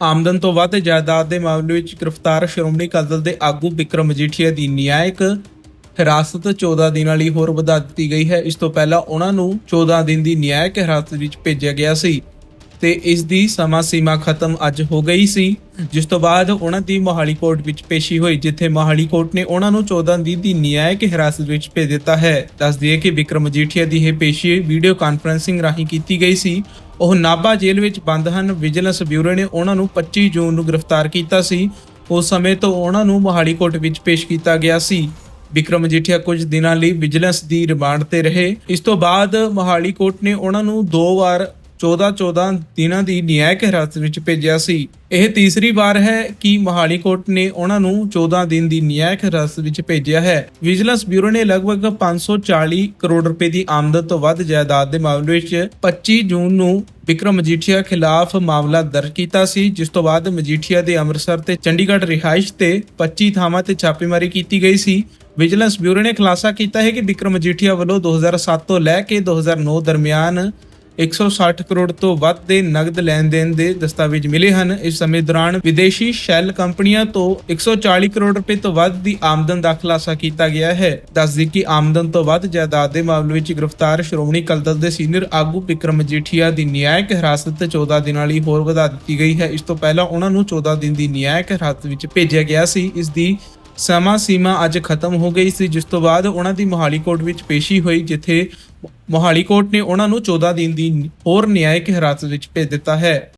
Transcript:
ਆਮਦਨ ਤੋਂ ਵੱਧ ਜਾਇਦਾਦ ਦੇ ਮਾਮਲੇ ਵਿੱਚ ਗ੍ਰਿਫਤਾਰ ਸ਼੍ਰੋਮਣੀ ਅਕਾਲੀ ਦਲ ਦੇ ਆਗੂ ਵਿਕਰਮ ਮਜੀਠੀਆ ਦੀ ਨਿਆਇਕ ਹਿਰਾਸਤ 14 ਦਿਨਾਂ ਲਈ ਹੋਰ ਵਧਾ ਦਿੱਤੀ ਗਈ ਹੈ। ਇਸ ਤੋਂ ਪਹਿਲਾਂ ਉਹਨਾਂ ਨੂੰ 14 ਦਿਨ ਦੀ ਨਿਆਇਕ ਹਿਰਾਸਤ ਵਿੱਚ ਭੇਜਿਆ ਗਿਆ ਸੀ ਤੇ ਇਸ ਦੀ ਸਮਾਂ ਸੀਮਾ ਖਤਮ ਅੱਜ ਹੋ ਗਈ ਸੀ, ਜਿਸ ਤੋਂ ਬਾਅਦ ਉਹਨਾਂ ਦੀ ਮੋਹਾਲੀ ਕੋਰਟ ਵਿੱਚ ਪੇਸ਼ੀ ਹੋਈ, ਜਿੱਥੇ ਮੋਹਾਲੀ ਕੋਰਟ ਨੇ ਉਹਨਾਂ ਨੂੰ 14 ਦਿਨ ਦੀ ਨਿਆਇਕ ਹਿਰਾਸਤ ਵਿੱਚ ਭੇਜ ਦਿੱਤਾ ਹੈ। ਦੱਸ ਦਈਏ ਕਿ ਵਿਕਰਮ ਮਜੀਠੀਆ ਦੀ ਇਹ ਪੇਸ਼ੀ ਵੀਡੀਓ ਕਾਨਫਰੈਂਸਿੰਗ ਰਾਹੀਂ ਕੀਤੀ ਗਈ ਸੀ। ਉਹ ਨਾਭਾ ਜੇਲ੍ਹ ਵਿੱਚ ਬੰਦ ਹਨ। ਵਿਜੀਲੈਂਸ ਬਿਊਰੋ ਨੇ ਉਹਨਾਂ ਨੂੰ 25 ਜੂਨ ਨੂੰ ਗ੍ਰਿਫਤਾਰ ਕੀਤਾ ਸੀ। ਉਸ ਸਮੇਂ ਤੋਂ ਉਹਨਾਂ ਨੂੰ ਮੋਹਾਲੀ ਕੋਰਟ ਵਿੱਚ ਪੇਸ਼ ਕੀਤਾ ਗਿਆ ਸੀ। ਵਿਕਰਮ ਮਜੀਠੀਆ ਕੁਝ ਦਿਨਾਂ ਲਈ ਵਿਜੀਲੈਂਸ ਦੀ ਰਿਮਾਂਡ ਤੇ ਰਹੇ। ਇਸ ਤੋਂ ਬਾਅਦ ਮੋਹਾਲੀ ਕੋਰਟ ਨੇ ਉਹਨਾਂ ਨੂੰ ਦੋ ਵਾਰ 14-14 ਦਿਨਾਂ ਦੀ ਨਿਆਇਕ ਹਿਰਾਸਤ ਵਿੱਚ ਭੇਜਿਆ ਸੀ। ਇਹ ਤੀਸਰੀ ਵਾਰ ਹੈ ਕਿ ਮੋਹਾਲੀ ਕੋਰਟ ਨੇ ਉਹਨਾਂ ਨੂੰ 14 ਦਿਨ ਦੀ ਨਿਆਇਕ ਹਿਰਾਸਤ ਵਿੱਚ ਭੇਜਿਆ ਹੈ। ਵਿਜੀਲੈਂਸ ਬਿਊਰੋ ਨੇ ਲਗਭਗ 540 ਕਰੋੜ ਰੁਪਏ ਦੀ ਆਮਦਨ ਤੋਂ ਵੱਧ ਜਾਇਦਾਦ ਦੇ ਮਾਮਲੇ ਵਿੱਚ 25 ਜੂਨ ਨੂੰ ਵਿਕਰਮ ਮਜੀਠੀਆ ਖਿਲਾਫ ਮਾਮਲਾ ਦਰਜ ਕੀਤਾ ਸੀ, ਜਿਸ ਤੋਂ ਬਾਅਦ ਮਜੀਠੀਆ ਦੇ ਅੰਮ੍ਰਿਤਸਰ ਤੇ ਚੰਡੀਗੜ੍ਹ ਰਿਹਾਇਸ਼ ਤੇ 25 ਥਾਵਾਂ ਤੇ ਛਾਪੇਮਾਰੀ ਕੀਤੀ ਗਈ ਸੀ। ਵਿਜੀਲੈਂਸ ਬਿਊਰੋ ਨੇ ਖੁਲਾਸਾ ਕੀਤਾ ਹੈ ਕਿ ਵਿਕਰਮ ਮਜੀਠੀਆ ਵੱਲੋਂ 2007 ਤੋਂ ਲੈ ਕੇ 2009 ਦਰਮਿਆਨ 160 ਕਰੋੜ ਤੋਂ ਵੱਧ ਦੇ ਨਗਦ ਲੈਣ ਦੇਣ ਦੇ ਦਸਤਾਵੇਜ਼ ਮਿਲੇ ਹਨ। ਇਸ ਸਮੇਂ ਦੌਰਾਨ ਵਿਦੇਸ਼ੀ ਸ਼ੈਲ ਕੰਪਨੀਆਂ ਤੋਂ 140 ਕਰੋੜ ਰੁਪਏ ਤੋਂ ਵੱਧ ਦੀ ਆਮਦਨ ਦਾ ਖੁਲਾਸਾ ਕੀਤਾ ਗਿਆ ਹੈ। ਦੱਸਦੀ ਕਿ ਆਮਦਨ ਤੋਂ ਵੱਧ ਜਾਇਦਾਦ ਦੇ ਮਾਮਲੇ ਵਿੱਚ ਗ੍ਰਿਫਤਾਰ ਸ਼੍ਰੋਮਣੀ ਅਕਾਲੀ ਦਲ ਦੇ ਸੀਨੀਅਰ ਆਗੂ ਵਿਕਰਮ ਮਜੀਠੀਆ ਦੀ ਨਿਆਇਕ ਹਿਰਾਸਤ 14 ਦਿਨਾਂ ਲਈ ਹੋਰ ਵਧਾ ਦਿੱਤੀ ਗਈ ਹੈ। ਇਸ ਤੋਂ ਪਹਿਲਾਂ ਉਹਨਾਂ ਨੂੰ 14 ਦਿਨ ਦੀ ਨਿਆਇਕ ਹਿਰਾਸਤ ਵਿੱਚ ਭੇਜਿਆ ਗਿਆ ਸੀ। ਇਸ ਦੀ ਸਮਾਂ ਸੀਮਾ ਅੱਜ ਖਤਮ ਹੋ ਗਈ ਸੀ, ਜਿਸ ਤੋਂ ਬਾਅਦ ਉਹਨਾਂ ਦੀ ਮੋਹਾਲੀ ਕੋਰਟ ਵਿੱਚ ਪੇਸ਼ੀ ਹੋਈ, ਜਿੱਥੇ ਮੋਹਾਲੀ ਕੋਰਟ ਨੇ ਉਹਨਾਂ ਨੂੰ 14 ਦਿਨ ਦੀ ਹੋਰ ਨਿਆਇਕ ਹਿਰਾਸਤ ਵਿੱਚ ਭੇਜ ਦਿੱਤਾ ਹੈ।